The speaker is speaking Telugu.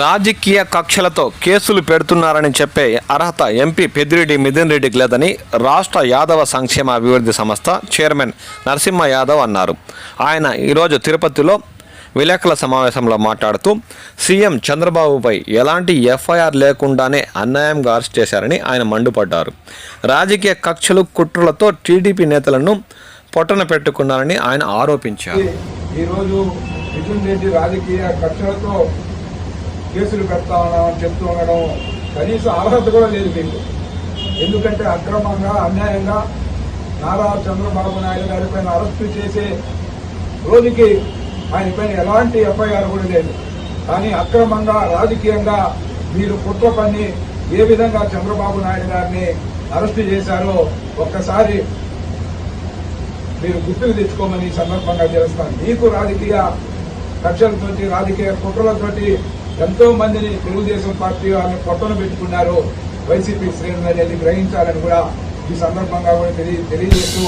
రాజకీయ కక్షలతో కేసులు పెడుతున్నారని చెప్పే అర్హత ఎంపీ పెద్దిరెడ్డి మిథున్ రెడ్డికి లేదని రాష్ట్ర యాదవ సంక్షేమ అభివృద్ధి సంస్థ చైర్మన్ నరసింహ యాదవ్ అన్నారు. ఆయన ఈరోజు తిరుపతిలో విలేకరుల సమావేశంలో మాట్లాడుతూ సీఎం చంద్రబాబుపై ఎలాంటి ఎఫ్ఐఆర్ లేకుండానే అన్యాయంగా అరెస్ట్ చేశారని ఆయన మండిపడ్డారు. రాజకీయ కక్షలు కుట్రలతో టీడీపీ నేతలను పొట్టన పెట్టుకున్నారని ఆయన ఆరోపించారు. ఈరోజు మిథున్ రెడ్డి రాజకీయ కక్షలతో కేసులు పెడతా ఉన్నామని చెప్తూ ఉండడం కనీసం అర్హత కూడా లేదు మీకు ఎందుకంటే అక్రమంగా అన్యాయంగా నారా చంద్రబాబు నాయుడు గారి పైన అరెస్టు చేసే రోజుకి ఆయన పైన ఎలాంటి ఎఫ్ఐఆర్ కూడా లేదు. కానీ అక్రమంగా రాజకీయంగా మీరు కుట్ర పని ఏ విధంగా చంద్రబాబు నాయుడు గారిని అరెస్టు చేశారో ఒక్కసారి మీరు గుర్తుకు తెచ్చుకోమని ఈ సందర్భంగా చేస్తాను మీకు రాజకీయ కక్షలతోటి రాజకీయ కుట్రలతోటి ఎంతో మందిని తెలుగుదేశం పార్టీ వాళ్ళని పొట్టన పెట్టుకున్నారు. వైసీపీ శ్రేణులు గ్రహించాలని కూడా ఈ సందర్భంగా కూడా తెలియ తెలియజేస్తూ